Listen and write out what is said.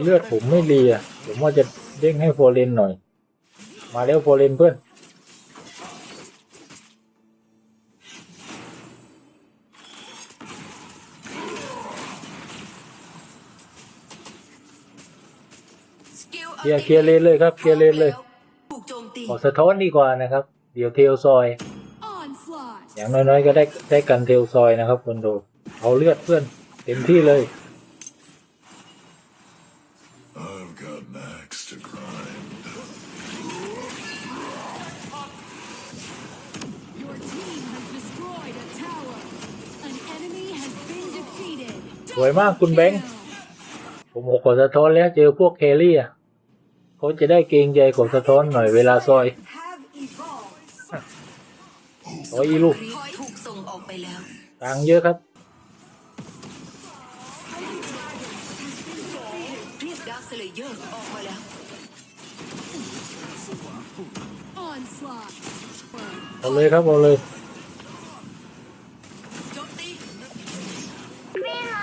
เลือดผมไม่รีอะผมว่าจะเด้งให้โฟเรนหน่อย มาเร็วโฟเรนเพื่อนเคลียร์เคลียร์เลนเลยครับเคลียร์เลนเลยขอสะท้อนดีกว่านะครับ เดี๋ยวเทลซอย อย่างน้อยๆก็ได้ได้กันเทลซอยนะครับคนดูเอาเลือดเพื่อนเต็มที่เลย I've got an axe to grind. Your team has destroyed a tower. An enemy has been defeated. สวยมากคุณแบงค์ ผมขอสะท้อนแล้วเจอพวกแครี่อะเขาจะได้เกรงใจกดสะท้อนหน่อยเวลาซอยซอยอีลูกถอยถูกส่งออกไปแล้ว ตังค์เยอะครับ เรียกดาร์คสเลเยอร์ออกมาแล้ว Onslaught. เอาเลยครับเอาเลย โจมตี Green light.